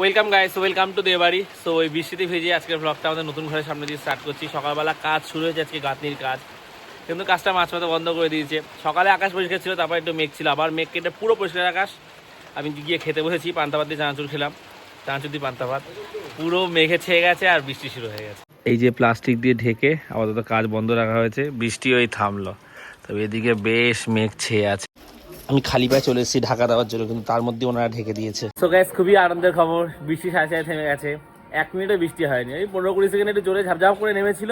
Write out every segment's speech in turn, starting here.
Welcome guys welcome to Debari so ওই বৃষ্টিতে ভিজে আজকের ব্লগটা আমাদের নতুন ঘরের সামনে দিয়ে স্টার্ট করছি। সকালবেলা কাজ শুরু হয়েছে আজকে গাঁথনির কাজ। কিন্তু কাজটা মাঝ পথে বন্ধ করে দিয়েছে। সকালে আকাশ পরিষ্কার ছিল, তারপর একটু মেঘ ছিল। আবার মেঘ কেটে পুরো পরিষ্কার আকাশ। আমি গিয়ে খেতে বসেছি, পান্তা ভাত দিয়ে চানাচুর খেলাম। চানাচুর দিয়ে পান্তা ভাত। পুরো মেঘে ছেয়ে গেছে আর বৃষ্টি শুরু হয়ে গেছে। এই যে প্লাস্টিক দিয়ে ঢেকে আপাতত কাজ বন্ধ রাখা হয়েছে। বৃষ্টি ওই থামলো। তবে এদিকে বেশ মেঘ ছেয়ে আছে। আমি খালি পায়ে চলে এসেছি ঢাকা দেওয়ার জন্য কিন্তু তার মধ্যে ওনারা ঢেকে দিয়েছে। সো গ্যাস খুবই আনন্দের খবর। বৃষ্টি সাড়ে সাড়ে থেমে গেছে। এক মিনিটও বৃষ্টি হয়নি। ওই পনেরো কুড়ি সেকেন্ড একটু জোরে ঝাপঝাপ করে নেমেছিল।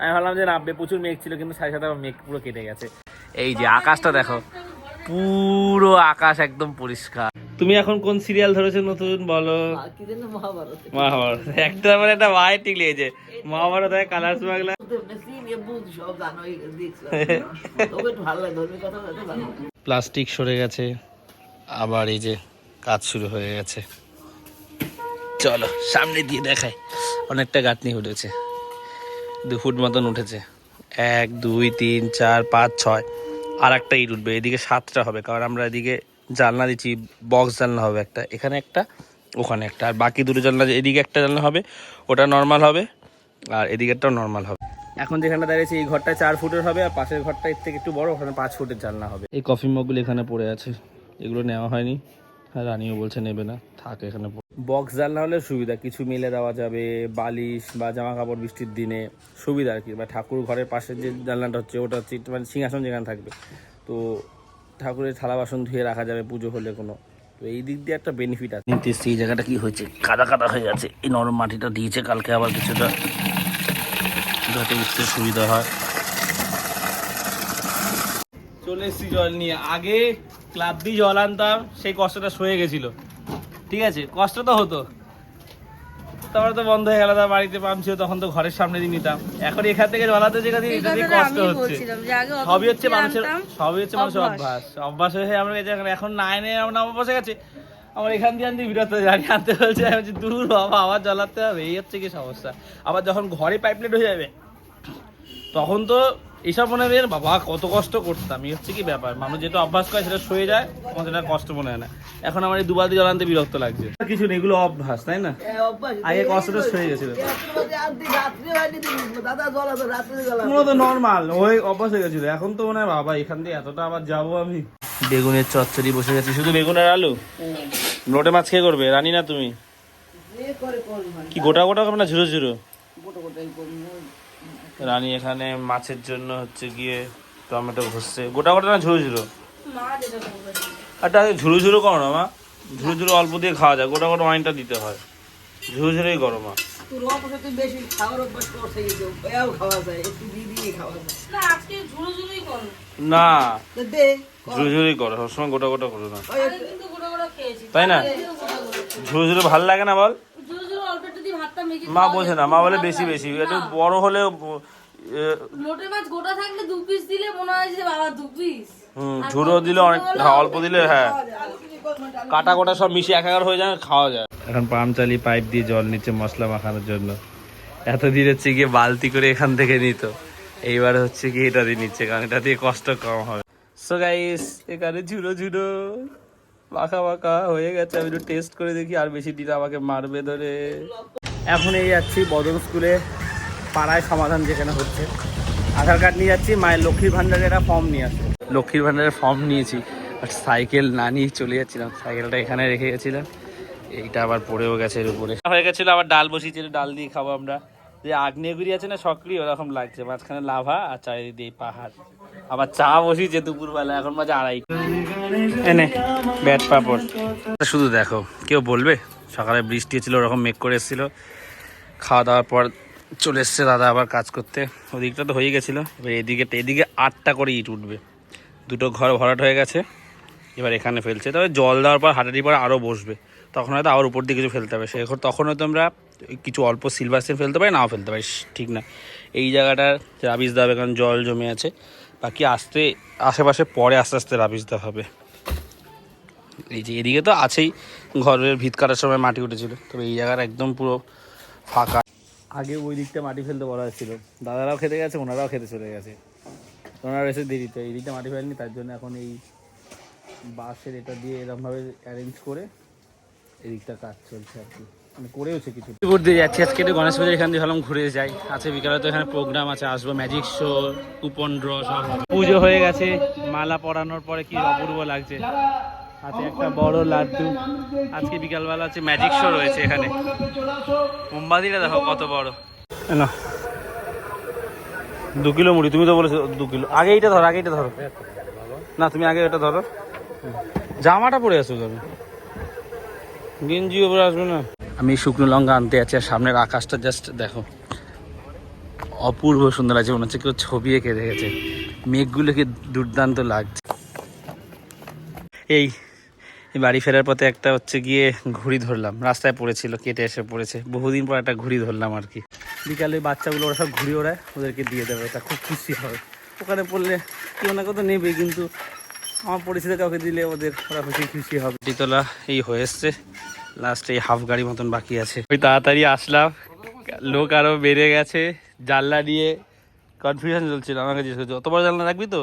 আমি ভাবলাম যে নামবে প্রচুর মেঘ ছিল কিন্তু সাড়ে সাথে মেঘ পুরো কেটে গেছে। এই যে আকাশটা দেখো পুরো আকাশ একদম পরিষ্কার। তুমি এখন কোন সিরিয়াল ধরেছো নতুন বলো? মহাভারত। মহাভারত একটা মানে একটা ওয়াই টিকলিয়েছে মহাভারত হয় কালার্স বাংলা। প্লাস্টিক সরে গেছে। আবার এই যে কাজ শুরু হয়ে গেছে। চলো, সামনে দিয়ে দেখাই। অনেকটা গাঁথনি উঠেছে। দু ফুট মতন উঠেছে। এক, দুই, তিন, চার, পাঁচ, ছয় আর একটা ইট উঠবে। এদিকে সাতটা হবে, কারণ আমরা এদিকে জানলা দিচ্ছি, বক্স জানলা হবে একটা। এখানে একটা, ওখানে একটা। আর বাকি দুটো জানলা এদিকে একটা জানলা হবে, ওটা নর্মাল হবে, আর এদিকেরটাও নর্মাল হবে। এখন যেখানে দাঁড়িয়েছি এই ঘরটা চার ফুটের হবে আর পাশের ঘরটা এর থেকে একটু বড় ওখানে পাঁচ ফুটের জানলা হবে। এই কফি মগগুলো এখানে পড়ে আছে। এগুলো নেওয়া হয়নি। আর রানিও বলছে নেবে না। থাক এখানে বক্স জানলা হলে সুবিধা কিছু মেলে দেওয়া যাবে বালিশ বা জামা কাপড় বৃষ্টির দিনে সুবিধা আর কি। বা ঠাকুর ঘরের পাশের যে জানলাটা হচ্ছে ওটা হচ্ছে মানে সিংহাসন যেখানে থাকবে। তো ঠাকুরের থালা বাসন ধুয়ে রাখা যাবে পুজো হলে কোনো। তো এই দিক দিয়ে একটা বেনিফিট আছে। এই জায়গাটা কি হয়েছে? কাদা কাদা হয়ে গেছে। এই নরম মাটিটা দিয়েছে কালকে আবার কিছুটা যাতে উঠতে সুবিধা হয়। চলে এসেছি জল নিয়ে। আগে ক্লাব দিয়ে জল আনতাম সেই কষ্টটা সয়ে গেছিল। ঠিক আছে কষ্ট তো হতো। তারপরে তো বন্ধ হয়ে গেল তার বাড়িতে পাম্প ছিল তখন তো ঘরের সামনে দিয়ে নিতাম। এখন এখান থেকে জলাতে যেখানে কষ্ট হচ্ছে। বলছিলাম যে আগে অত সবই হচ্ছে মানুষের সবই হচ্ছে মানুষের অভ্যাস। অভ্যাস। হয়ে আমরা গেছে এখন এখন নাইনে আমরা আমার বসে গেছে। আমার এখান দিয়ে আনতে বিরত জানি আনতে বলছে আমি বলছি, দূর বাবা আবার জ্বালাতে হবে। এই হচ্ছে কি সমস্যা। আবার যখন ঘরে পাইপলাইট হয়ে যাবে তখন তো এইসব মনে হয় বাবা কত কষ্ট করতাম। এই হচ্ছে কি ব্যাপার। মানুষ যেটা অভ্যাস করে সেটা সয়ে যায় তখন সেটা কষ্ট মনে হয় না। এখন আমার এই দুবার দিয়ে জ্বালানতে বিরক্ত লাগছে। কিছু নেই এগুলো অভ্যাস তাই না? আগে কষ্টটা সয়ে গেছিল। আনতে জল জল পুরো তো নর্মাল ওই অভ্যাস হয়ে গেছিল। এখন তো মনে হয় বাবা এখান দিয়ে এতটা আবার যাব আমি? বেগুনের চচ্চড়ি বসে গেছে। শুধু বেগুনের আলু? লোটে মাছ খেয়ে করবে। রানি না তুমি? কি গোটা গোটা করবে না ঝুরো ঝুরো? গোটো গোটাই কোন রানী এখানে মাছের জন্য হচ্ছে গিয়ে টমেটো ঘষছে। গোটা গোটা না ঝুরো ঝুরো? করবে। আর তাহলে ঝুরো ঝুরো করো না মা। ঝুরো ঝুরো অল্প দিয়ে খাওয়া যায়। গোটা গোটা ওয়াইনটা দিতে হয়। ঝুরো ঝুরোই করো মা। একটু না ঝুড়ো ঝুড়োই করো সবসময় গোটা গোটা করো না। ওই আগে কিন্তু গোটা গোটা খেয়েছি। তাই না? ঝুরো ঝুরো ভালো লাগে না বল? ঝুড়ো ঝুড়ো অল্প একটু দিয়ে ভাতটা মেখে মা বোঝে না মা বলে বেশি বেশি। একটু বড় হলেও লোটে মাছ গোটা থাকলে দু পিস দিলে মনে হয় যে বাবা দু পিস হুম ঝুড়ো দিলে অনেক হ্যাঁ, অল্প দিলে হ্যাঁ। কাটা কোটা সব মিশিয়ে এক একাকার হয়ে যায় খাওয়া যায়। এখন পাম্প চালিয়ে পাইপ দিয়ে জল নিচ্ছে মশলা মাখানোর জন্য। এতদিন হচ্ছে গিয়ে বালতি করে এখান থেকে নিত। এইবার হচ্ছে কি এটা দিয়ে নিচ্ছে কারণ এটা দিয়ে কষ্ট কম হবে। সো গাইস এখানে ঝুড়ো ঝুড়ো মাখা মাখা হয়ে গেছে। আমি একটু টেস্ট করে দেখি আর বেশি দিলে আমাকে মারবে ধরে। এখন এই যাচ্ছি বদল স্কুলে পাড়ায় সমাধান যেখানে হচ্ছে। আধার কার্ড নিয়ে যাচ্ছি মায়ের লক্ষ্মীর ভান্ডারের একটা ফর্ম নিয়ে আসছে লক্ষ্মীর ভান্ডারের ফর্ম নিয়েছি আর সাইকেল না নিয়ে চলে যাচ্ছিলাম। সাইকেলটা এখানে রেখে গেছিলাম এইটা আবার পড়েও গেছে এর উপরে। হয়ে গেছিল আবার ডাল বসিয়েছিল ডাল দিয়ে খাব আমরা। যে আগ্নেয়গিরি আছে না সক্রিয় ওরকম লাগছে। মাঝখানে লাভা আর চারিদিকে পাহাড়। আবার চা বসিয়েছে দুপুরবেলা, এখন মাঝে আড়াই। এনে ব্যাট পাপড়। শুধু দেখো, কেউ বলবে? সকালে বৃষ্টি ছিল ওরকম মেঘ করে এসেছিল। খাওয়া দাওয়ার পর চলে এসছে দাদা আবার কাজ করতে। ওদিকটা তো হয়ে গেছিল, এবার এদিকে এদিকে আটটা করে ইট উঠবে। দুটো ঘর ভরাট হয়ে গেছে, এবার এখানে ফেলছে। তবে জল দেওয়ার পর হাঁটাটির পর আরও বসবে। তখন হয়তো আবার উপর দিয়ে কিছু ফেলতে হবে। সে তখন হয়তো আমরা কিছু অল্প সিলভার সেল ফেলতে পারি, নাও ফেলতে পারি। ঠিক না। এই জায়গাটার রাবিশ দেওয়া হবে, কারণ জল জমে আছে। বাকি আসতে, আশেপাশে পরে আস্তে আস্তে রাবিশ দেওয়া হবে। এই যে এদিকে তো আছেই, ঘরের ভিত কাটার সময় মাটি উঠেছিল। তবে এই জায়গাটা একদম পুরো ফাঁকা। আগে ওই দিকটা মাটি ফেলতে বলা হয়েছিল। দাদারাও খেতে গেছে, ওনারাও খেতে চলে গেছে। ওনারা এসে দেরিতে, এই দিকটা মাটি ফেলেনি, তার জন্য এখন এই বাঁশের এটা দিয়ে এরকমভাবে অ্যারেঞ্জ করে এদিকটা কাজ চলছে আর কি। করেওছে কিছু। উপর যাচ্ছি। আজকে একটু গণেশ পুজোর এখান দিয়ে ভাবলাম ঘুরে যাই। আছে বিকালে তো এখানে প্রোগ্রাম আছে আসব ম্যাজিক শো কুপন ড্র সব পুজো হয়ে গেছে মালা পরানোর পরে কি অপূর্ব লাগছে। হাতে একটা বড় লাড্ডু। আজকে বিকালবেলা আছে ম্যাজিক শো রয়েছে এখানে। মোমবাতিটা দেখো কত বড়। না। দু কিলো মুড়ি তুমি তো বলেছ দু কিলো। আগে এইটা ধরো আগে এইটা ধরো। না তুমি আগে এটা ধরো। জামাটা পরে আসো তুমি গেঞ্জি ওপরে আসবে না। আমি শুকনো লঙ্কা আনতে আছি আর সামনের আকাশটা জাস্ট দেখো। অপূর্ব সুন্দর আছে মনে হচ্ছে কেউ ছবি এঁকে রেখেছে। মেঘগুলোকে দুর্দান্ত লাগছে। এই বাড়ি ফেরার পথে একটা হচ্ছে গিয়ে ঘুড়ি ধরলাম। রাস্তায় পড়েছিল, কেটে এসে পড়েছে। বহুদিন পর একটা ঘুড়ি ধরলাম আর কি। বিকালে বাচ্চাগুলো, ওরা সব ঘুড়ি ওড়ায়, ওদেরকে দিয়ে দেবে, এটা খুব খুশি হবে। ওখানে পড়লে কেউ না কেউ নেবে, কিন্তু আমার পরিচিত কাউকে দিলে ওদের ওরা খুশি খুশি হবে। টিতলা এই হয়ে এসছে। লাস্টে এই হাফ গাড়ি মতন বাকি আছে। ওই তাড়াতাড়ি আসলাম। লোক আরও বেড়ে গেছে। জানলা নিয়ে কনফিউশন চলছিল আমাকে জিজ্ঞেস করছে অত বড় জানলা রাখবি তো?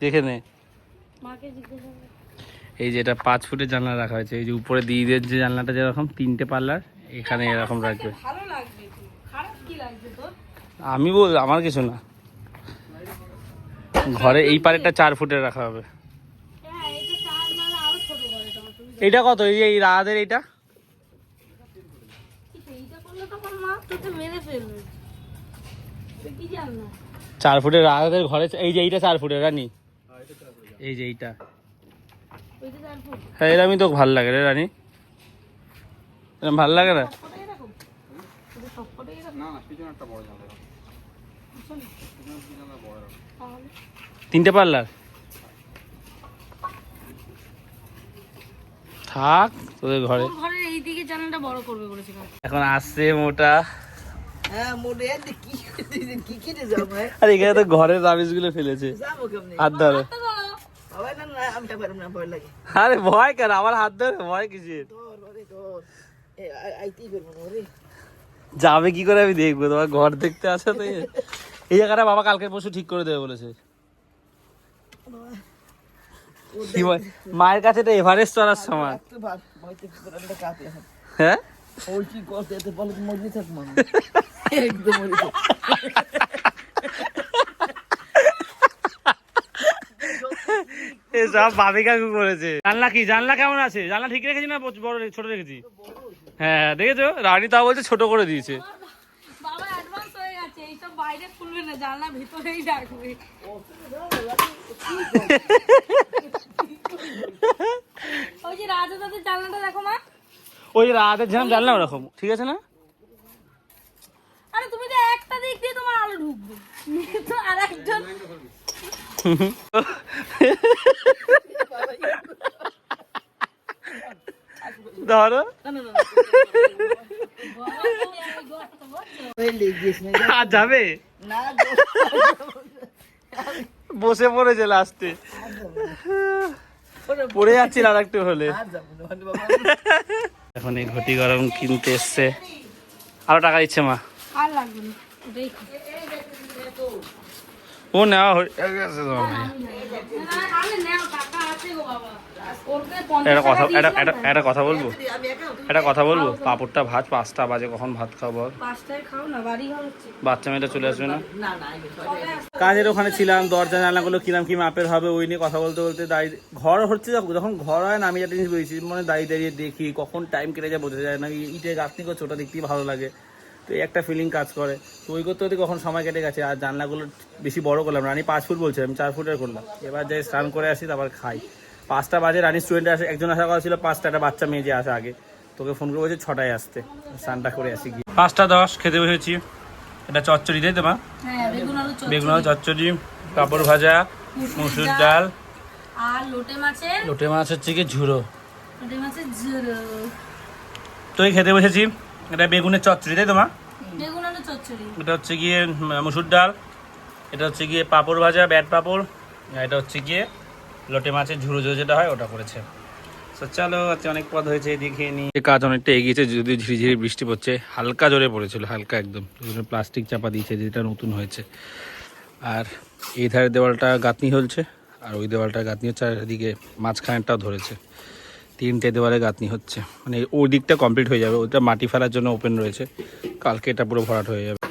দেখে নে। এই যে এটা পাঁচ ফুটের জানলা রাখা হয়েছে। এই যে উপরে দিদিদের যে জানলাটা যেরকম তিনটে পাল্লার এখানে এরকম রাখবে। লাগছে তোর? আমি বল আমার কিছু না। ঘরে এই পারেরটা চার ফুটের রাখা হবে। ফেলবে তুই কি জান না চার ফুটের রাধাদের ঘরে এই যে এইটা চার ফুটের, রানি। এই যে এইটা। হ্যাঁ এরমই তো ভালো লাগে রে রানি। এরম ভালো লাগে না? সবকটাই এরকম ওদের সবকটাই এরকম না পিছনে একটা বড় জানলা তাহলে তিনটে পাল্লার থাক তোদের ঘরে। ঘরের এই দিকে জানালাটা বড় করবে বলেছিলাম এখন আসছে মোটা। হ্যাঁ আর এখানে তো ঘরের রাবিশগুলো ফেলেছে হাত ধরো। তো বলো হবে না না আমি পারব না ভয় লাগে। আরে ভয় কেন? আমার হাত ধরে ভয় কিসের? যাবে কি করে আমি দেখব? তোমার ঘর দেখতে আসো তো। এই- জায়গাটা বাবা কালকে পরশু ঠিক করে দেবে বলেছে। মায়ের কাছে তো এভারেস্ট চড়ার সমান। হ্যাঁ? ওই কি করতে এতে বলে তো থাক মানুষ একদম মরে থাক ভাবি কাকু করেছে। জানলা কি? জানলা কেমন আছে? জানলা ঠিক রেখেছি না বড় ছোট রেখেছি? হ্যাঁ হ্যাঁ, দেখেছ? রানী তাও বলছে ছোট করে দিয়েছে বাবা অ্যাডভান্স হয়ে গেছে এইসব বাইরে না জানলা ভিতরেই রাখবে। ওই যে রাজা দাদের জানলাটা দেখো মা। ওই রাতের ঝাম জানলা ওরকম ঠিক আছে না? আরে তুমি তো একটা দিক দিয়ে তোমার আলো ঢুকবে। তো আর একজন ধরো। আর যাবে। বসে পড়েছে লাস্টে পড়ে যাচ্ছিল আর একটু হলে। এখন এই ঘটি গরম কিনতে এসছে। আরও টাকা দিচ্ছে মা। ও নেওয়া হয়ে গেছে একটা কথা একটা দিয়েছিলাম একটা কথা বলব? একটা কথা বলব? পাপড়টা ভাত পাঁচটা বাজে কখন ভাত খাব আর? পাঁচটায় খাও না বাড়ি ঘর হচ্ছে। বাচ্চা মেয়েটা চলে আসবে না? কাজের ওখানে ছিলাম দরজা জানলাগুলো কিরাম কি মাপের হবে ওই নিয়ে কথা বলতে বলতে দাঁড়িয়ে ঘর হচ্ছে যখন- যখন ঘর হয় না আমি একটা জিনিস বলছি মানে দাঁড়িয়ে দাঁড়িয়ে দেখি কখন টাইম কেটে যায় বোঝা যায় না এই ইটের গাঁথনি করছে ওটা দেখতেই ভালো লাগে। তো এই একটা ফিলিং কাজ করে। তো ওই করতে করতে কখন সময় কেটে গেছে আর জানলাগুলো বেশি বড় করলাম রানি পাঁচ ফুট বলছে আমি চার ফুটের করলাম। এবার যাই স্নান করে আসি তারপর খাই। পাঁচটা বাজে রানি স্টুডেন্ট আসে একজন আসার কথা ছিল পাঁচটা একটা বাচ্চা মেয়ে যে আসে আগে। তোকে ফোন করে বলছে ছটায় আসতে। স্নানটা করে আসি গিয়ে। পাঁচটা দশ খেতে বসেছি। এটা চচ্চড়ি তাই তো মা? হ্যাঁ বেগুন আলু চচ্চড়ি। বেগুন পাঁপড় ভাজা মুসুর ডাল আর লোটে মাছের? লোটে মাছ হচ্ছে কি ঝুড়ো। লোটে মাছের ঝুরো তো এই খেতে বসেছি। এটা বেগুনের চচ্চড়ি তাই তো মা? বেগুন আলু চচ্চড়ি। এটা হচ্ছে গিয়ে মুসুর ডাল। এটা হচ্ছে গিয়ে পাঁপড় ভাজা ব্যাট পাঁপড়। এটা হচ্ছে গিয়ে লোটে মাছের ঝুড়ো ঝুড়ো যেটা হয়, ওটা করেছে। চলো, আজকে অনেক পদ হয়েছে দেখে নিই কাজ অনেকটা এগিয়েছে যদি ঝিরিঝিরি বৃষ্টি পড়ছে। হালকা জোরে পড়েছিল, হালকা একদম। প্লাস্টিক চাপা দিয়েছে, যেটা নতুন হয়েছে। আর এই ধারের দেওয়ালটা গাঁথনি হলছে, আর ওই দেওয়ালটা গাঁথনি হচ্ছে আর এদিকে মাঝখানেরটাও ধরেছে। তিনটে দেওয়ালে গাঁথনি হচ্ছে। মানে ওই দিকটা কমপ্লিট হয়ে যাবে ওটা মাটি ফেলার জন্য ওপেন রয়েছে। কালকে এটা পুরো ভরাট হয়ে যাবে।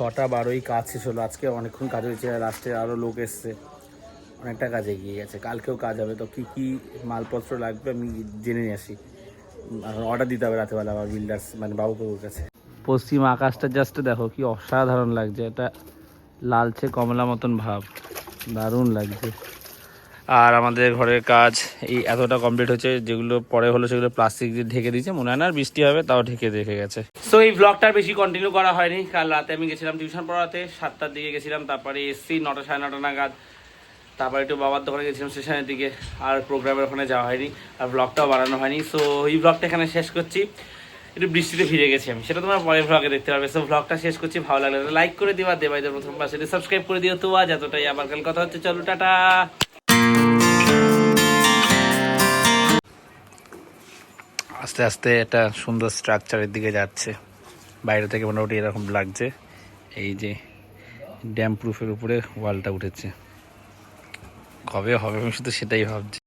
ছটা বারোই কাজ শেষ হলো। আজকে অনেকক্ষণ কাজ হয়েছে লাস্টে আরও লোক এসছে। অনেকটা কাজ এগিয়ে গেছে। কালকেও কাজ হবে, তো কী কী মালপত্র লাগবে আমি জেনে নিয়ে আসি। অর্ডার দিতে হবে রাতেবেলা আবার বিল্ডার্স মানে বাবুবাবুর কাছে। পশ্চিম আকাশটা জাস্ট দেখো, কি অসাধারণ লাগছে। এটা লালচে কমলা মতন ভাব। দারুণ লাগছে। আর আমাদের ঘরের কাজ এই এতটা কমপ্লিট হচ্ছে, যেগুলো পরে হলো সেগুলো প্লাস্টিক দিয়ে ঢেকে দিয়েছে। মনে হয় না বৃষ্টি হবে, তাও ঢেকে রেখে গেছে। সো এই ব্লগটার বেশি কন্টিনিউ করা হয়নি। কাল রাতে আমি গেছিলাম টিউশন পড়াতে, সাতটার দিকে গেছিলাম, তারপরে এসছি নটা সাড়ে নটা নাগাদ। তারপরে একটু বাবার দোকানে গেছিলাম স্টেশনের দিকে, আর প্রোগ্রামের ওখানে যাওয়া হয়নি, আর ব্লগটাও বানানো হয়নি। সো এই ব্লগটা এখানে শেষ করছি। একটু বৃষ্টিতে ফিরে গেছি আমি। সেটা তোমার পরের ব্লগে দেখতে পারবে। সো ব্লগটা শেষ করছি। ভালো লাগলে লাইক করে দিবা। দেবাইদের প্রথম পাশে সাবস্ক্রাইব করে দিও। তো আজ এতটাই। আবার কাল কথা হচ্ছে। চলো, টাটা! আস্তে আস্তে একটা সুন্দর স্ট্রাকচারের দিকে যাচ্ছে। বাইরে থেকে মোটামুটি এরকম লাগছে। এই যে ড্যাম প্রুফের উপরে ওয়ালটা উঠেছে। কবে হবে আমি শুধু সেটাই ভাবছি।